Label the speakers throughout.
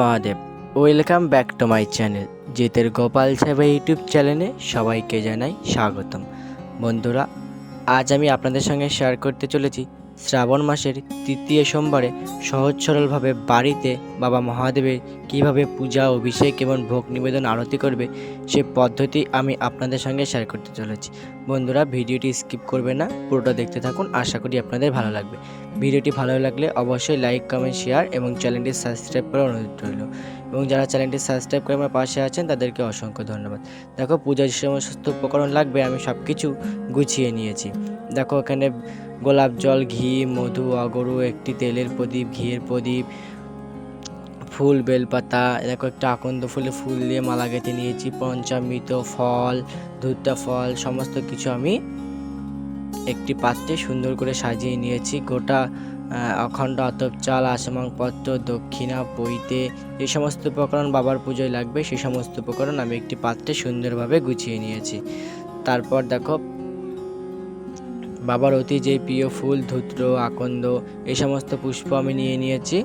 Speaker 1: Mahadev welcome back to my channel জেতের Gopal সাহেবের YouTube চ্যানেলে সবাইকে জানাই স্বাগতম। বন্ধুরা, আজ আমি আপনাদের সঙ্গে শেয়ার করতে চলেছি শ্রাবণ মাসের তৃতীয় সোমবারে সহজ সরলভাবে বাড়িতে বাবা মহাদেবের কীভাবে পূজা, অভিষেক এবং ভোগ নিবেদন, আরতি করবে, সে পদ্ধতি আমি আপনাদের সঙ্গে শেয়ার করতে চলেছি। বন্ধুরা, ভিডিওটি স্কিপ করবে না, পুরোটা দেখতে থাকুন, আশা করি আপনাদের ভালো লাগবে। ভিডিওটি ভালো লাগলে অবশ্যই লাইক কমেন্ট শেয়ার এবং চ্যানেলটি সাবস্ক্রাইব করার অনুরোধ রইল। এবং যারা চ্যানেলটি সাবস্ক্রাইব করে আমার পাশে আছেন, তাদেরকে অসংখ্য ধন্যবাদ। দেখো, পূজার সমস্ত উপকরণ লাগবে, আমি সব কিছু গুছিয়ে নিয়েছি। দেখো, এখানে গোলাপ জল, ঘি, মধু, অগরু, একটি তেলের প্রদীপ, ঘিয়ের প্রদীপ, ফুল, বেলপাতা দেখো একটা আকন্দ ফুলে ফুল দিয়ে মালা গেঁথে নিয়েছি, পঞ্চামৃত ফল ধূর্তা ফল, সমস্ত কিছু আমি একটি পাত্রে সুন্দর করে সাজিয়ে নিয়েছি। গোটা অখণ্ড আতপ চাল আসমাংপত্র দক্ষিণা পইতে যে সমস্ত উপকরণ বাবার পুজোয় লাগবে সেই সমস্ত উপকরণ আমি একটি পাত্রে সুন্দরভাবে গুছিয়ে নিয়েছি। তারপর দেখো বাবার অতি যে প্রিয় ফুল, ধূত্র, আকন্দ, এই সমস্ত পুষ্প আমি নিয়ে নিয়েছি।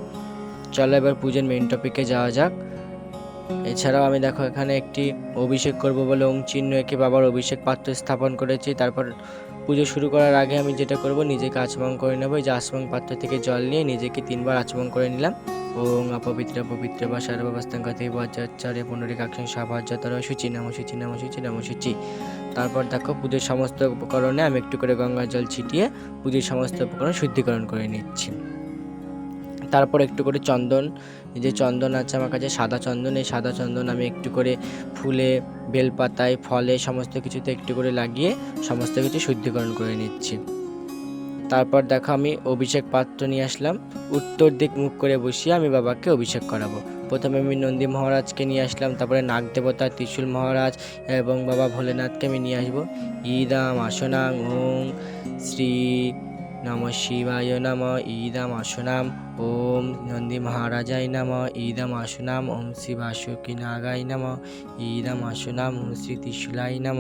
Speaker 1: চলো এবার পুজোর মেন টপিকে যাওয়া যাক। এছাড়াও আমি দেখো এখানে একটি অভিষেক করব বলে ওং চিহ্ন এঁকে বাবার অভিষেক পাত্র স্থাপন করেছি। তারপর পুজো শুরু করার আগে আমি যেটা করব, নিজেকে আচমন করে নেব। এই যে আচমন পাত্র থেকে জল নিয়ে নিজেকে তিনবার আচমন করে নিলাম। ওং অপবিত্র, পবিত্র বা সর্বাবস্থান কথে বজ্রাচার্য পুনরিকাক্ষণ সাভাজ্যতর সূচি নাম সূচি নাম সূচি নাম সূচি। তারপর দেখো পুজোর সমস্ত উপকরণে আমি একটু করে গঙ্গা জল ছিটিয়ে পুজোর সমস্ত উপকরণ শুদ্ধিকরণ করে নিচ্ছি। তারপর একটু করে চন্দন যে চন্দন আছে আমার কাছে, সাদা চন্দন, এই সাদা চন্দন আমি একটু করে ফুলে, বেলপাতায়, ফলে সমস্ত কিছুতে একটু করে লাগিয়ে সমস্ত কিছু শুদ্ধিকরণ করে নিচ্ছি। তারপর দেখো আমি অভিষেক পাত্র নিয়ে আসলাম, উত্তর দিক মুখ করে বসিয়ে আমি বাবাকে অভিষেক করাবো। প্রথমে আমি নন্দী মহারাজকে নিয়ে আসলাম, তারপরে নাগ দেবতা ত্রিশূল মহারাজ এবং বাবা ভোলেনাথকে আমি নিয়ে আসব। ইদাম আসনাং ওং শ্রী নম শিবায় নম। ইদম আসনাম, ওম নন্দী মহারাজায় নম। ইদম আসনাম, ওম শ্রী বাসুকি নাগায় নম। ইদম আসনাম, ওম শ্রী ত্রিশুলাই নম।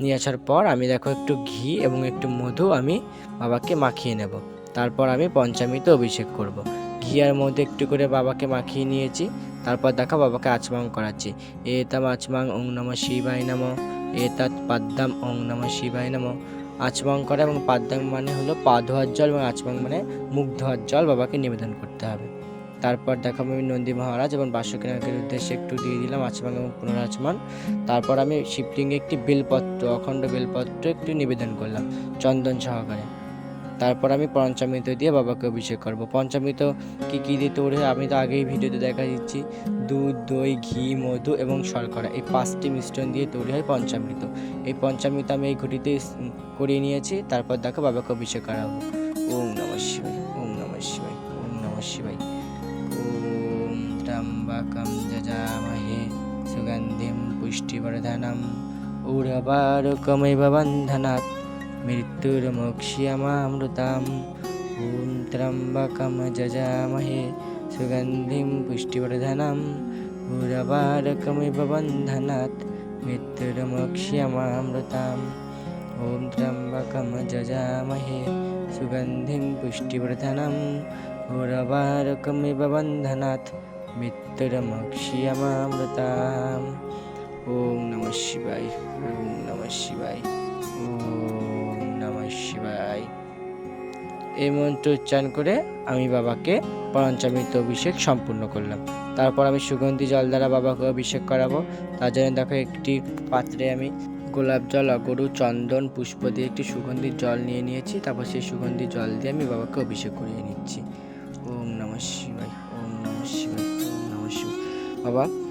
Speaker 1: নিয়ে আসার পর আমি দেখো একটু ঘি এবং একটু মধু আমি বাবাকে মাখিয়ে নেব। তারপর আমি পঞ্চামৃতে অভিষেক করব। ঘি আর মধ্যে একটু করে বাবাকে মাখিয়ে নিয়েছি, তারপর দেখা বাবাকে আচমাং করাচ্ছি। এতাম আচমাং ওং নম শিবায় নম, এতাত পাদ্দাম ওং নম শিবায় নম। আচমং করা এবং পাদ্দাং মানে হলো পা ধোয়ার জল এবং আচমং মানে মুখ ধোয়ার জল বাবাকে নিবেদন করতে হবে। তারপর দেখো আমি নন্দী মহারাজ এবং বাসুকিনাকের উদ্দেশ্যে একটু দিয়ে দিলাম আচমন এবং পুনরাচমন। তারপর আমি শিবলিঙ্গে একটি বেলপত্র, অখণ্ড বেলপত্র একটু নিবেদন করলাম, চন্দন সহকারে। তারপর আমি পঞ্চামৃত দিয়ে বাবাকে অভিষেক করব। পঞ্চামৃত কী কী দিতে ওরে আমি তো আগেই ভিডিওতে দেখা দিচ্ছি। দুধ, দই, ঘি, মধু এবং শর্করা এই পাঁচটি মিশ্রণ দিয়ে তৈরি হয় পঞ্চামৃত। এই পঞ্চামৃত আমি এই ঘটিতে করিয়ে নিয়েছি, তারপর দেখো বাবাকে অভিষেক করাবো। ওম নম শিবায়, ওম নম শিবায়, ওম নম শিবায়। ওম ত্র্যম্বকম যজামহে সুগন্ধিম পুষ্টিবর্ধনম। উর্বারুকমেব বন্ধনাत् ওম ত্র্যম্বকম যজামহে সুগন্ধিম পুষ্টিবর্ধনম। উর্বারকমেব বন্ধনাत् মৃত্যুর্মোক্ষ্যমামৃতাম ওম ত্র্যম্বকম যজামহে সুগন্ধিম পুষ্টিবর্ধনম। উর্বারকমেব বন্ধনাत् মৃত্যুর্মোক্ষ্যমামৃতাম ওম নমঃ শিবায়, ওম নমঃ শিবায়, ওম নমঃ শিবায় এই মন্ত্র উচ্চারণ করে আমি বাবাকে পঞ্চামৃত অভিষেক সম্পূর্ণ করলাম। তারপর আমি সুগন্ধি জল দ্বারা বাবাকে অভিষেক করাবো। তার জন্য দেখো একটি পাত্রে আমি গোলাপ জল, অগরু, চন্দন, পুষ্প দিয়ে একটি সুগন্ধি জল নিয়ে নিয়েছি। তারপর সেই সুগন্ধি জল দিয়ে আমি বাবাকে অভিষেক করিয়ে নিচ্ছি। ওম নমঃ ওম নমঃ ওম নমঃ বাবা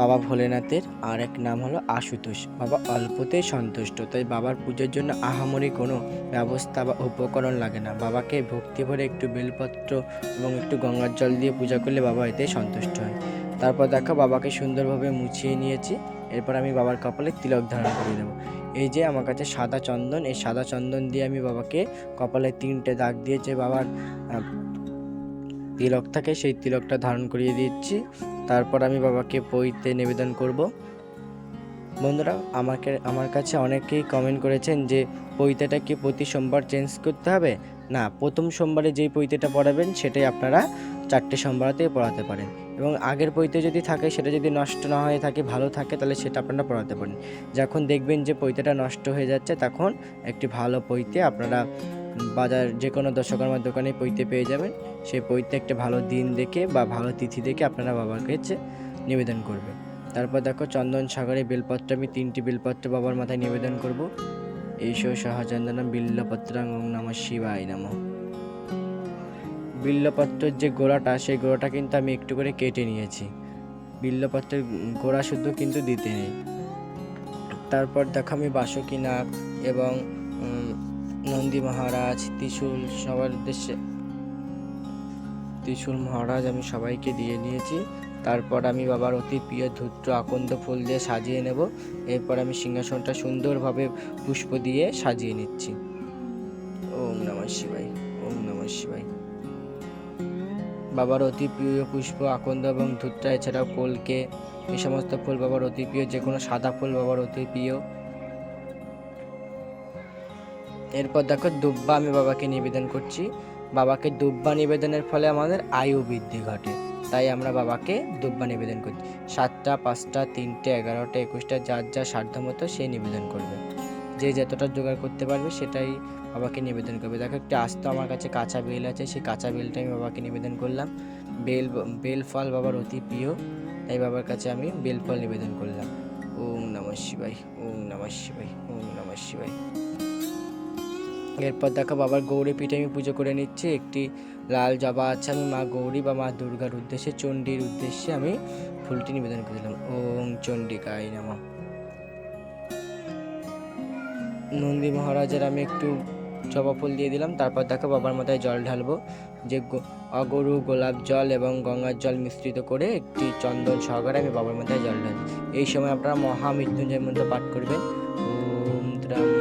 Speaker 1: বাবা ভোলেনাথের আর এক নাম হলো আশুতোষ। বাবা অল্পতেই সন্তুষ্ট, তাই বাবার পুজোর জন্য আহামরি কোনো ব্যবস্থা বা উপকরণ লাগে না। বাবাকে ভক্তি ভরে একটু বেলপত্র এবং একটু গঙ্গার জল দিয়ে পূজা করলে বাবা এতে সন্তুষ্ট হয়। তারপর দেখো বাবাকে সুন্দরভাবে মুছিয়ে নিয়েছি। এরপর আমি বাবার কপালে তিলক ধারণ করে দেবো। এই যে আমার কাছে সাদা চন্দন, এই সাদা চন্দন দিয়ে আমি বাবাকে কপালে তিনটে দাগ দিয়েছে। বাবার তিলক থাকে, সেই তিলকটা ধারণ করিয়ে দিচ্ছি। তারপর আমি বাবাকে পইতে নিবেদন করব। বন্ধুরা, আমাকে, আমার কাছে অনেকেই কমেন্ট করেছেন যে পৈতেটা কি প্রতি সোমবার চেঞ্জ করতে হবে? না, প্রথম সোমবারে যেই পৈতেটা পড়াবেন, সেটাই আপনারা চারটে সোমবারতে পড়াতে পারেন। এবং আগের পৈতে যদি থাকে, সেটা যদি নষ্ট না হয়ে থাকে, ভালো থাকে, তাহলে সেটা আপনারা পড়াতে পারেন। যখন দেখবেন যে পৈতেটা নষ্ট হয়ে যাচ্ছে, তখন একটি ভালো পৈতে আপনারা বাজার যে কোনো দশকর্মার দোকানে পৈতে পেয়ে যাবেন। সেই পৈতে একটা ভালো দিন দেখে বা ভালো তিথি দেখে আপনারা বাবার কাছে নিবেদন করবেন। তারপর দেখো চন্দন সাগরে বেলপত্র, আমি তিনটি বেলপত্র বাবার মাথায় নিবেদন করব। এইসব সহচন্দনম বিল্লপত্রাং ওং নম শিবায় নম। বিল্লপত্রের যে গোড়াটা, সেই গোড়াটা কিন্তু আমি একটু করে কেটে নিয়েছি। বিল্লপত্রের গোড়া শুদ্ধ কিন্তু দিতে নেই। তারপর দেখো আমি বাসুকি নাগ এবং নন্দী মহারাজ, ত্রিশূল, সবার উদ্দেশ্যে ত্রিশূল মহারাজ, আমি সবাইকে দিয়ে নিয়েছি। তারপর আমি বাবার অতি প্রিয় ধূত্র, আকন্দ ফুল দিয়ে সাজিয়ে নেব। এরপর আমি সিংহাসনটা সুন্দরভাবে পুষ্প দিয়ে সাজিয়ে নিচ্ছি। ওম নমঃ শিবাই ওম নমঃ শিবাই বাবার অতি প্রিয় পুষ্প, আকন্দ এবং ধূত্রা, এছাড়াও কলকে। এই সমস্ত ফুল বাবার অতি প্রিয় যে কোনো সাদা ফুল বাবার অতি প্রিয়। এরপর দেখো দুব্বা আমি বাবাকে নিবেদন করছি। বাবাকে দুব্বা নিবেদনের ফলে আমাদের আয়ু বৃদ্ধি ঘটে। তাই আমরা বাবাকে দুব্বা নিবেদন করি সাতটা, পাঁচটা, তিনটে, এগারোটা, একুশটা, যার যা সাধ্য মতো সে নিবেদন করবে। যে যতটা জোগাড় করতে পারবে সেটাই বাবাকে নিবেদন করবে। দেখো একটা আস্ত আমার কাছে কাঁচা বেল আছে, সেই কাঁচা বেলটা আমি বাবাকে নিবেদন করলাম। বেল বেল ফল বাবার অতি প্রিয়, তাই বাবার কাছে আমি বেল ফল নিবেদন করলাম। ওম নমঃ শিবাই ওম নমঃ শিবাই ওম নমঃ শিবাই এরপর দেখো বাবার গৌরী পিঠে আমি পুজো করে নিচ্ছি। একটি লাল জবা আছে, আমি মা গৌরী বা মা দুর্গার উদ্দেশ্যে, চণ্ডীর উদ্দেশ্যে আমি ফুলটি নিবেদন করে দিলাম ওম চণ্ডিকায় নমঃ। নন্দী মহারাজের আমি একটু জবা ফুল দিয়ে দিলাম, তারপর দেখো বাবার মাথায় জল ঢালবো। যে অগরু গোলাপ জল এবং গঙ্গার জল মিশ্রিত করে একটি চন্দন সহকারে আমি বাবার মাথায় জল ঢালবো এই সময় আপনারা মহামৃত্যুঞ্জয় মন্ত্র পাঠ করবেন। ওম ত্র্যম্বকম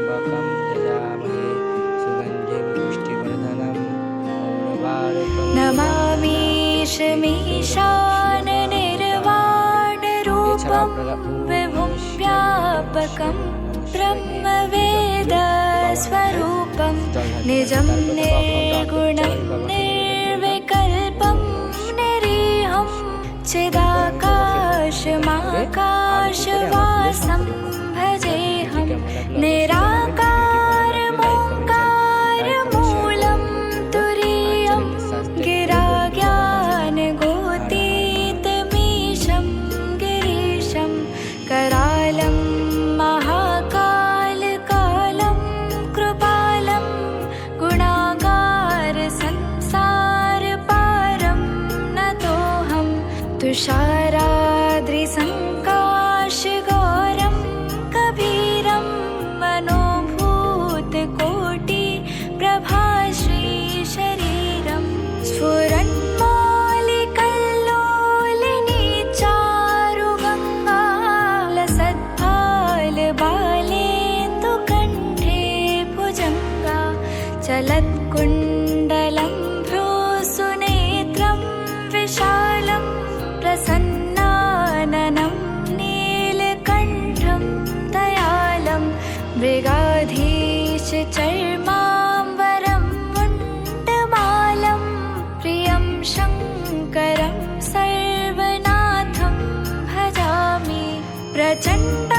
Speaker 1: लक्ष्मीशान निर्वाणरूपं
Speaker 2: विभुं व्यापकं ब्रह्मवेदस्वरूपं निजं निर्गुणं निर्विकल्पं निरीहं चिदाकाशमाका up high. చండ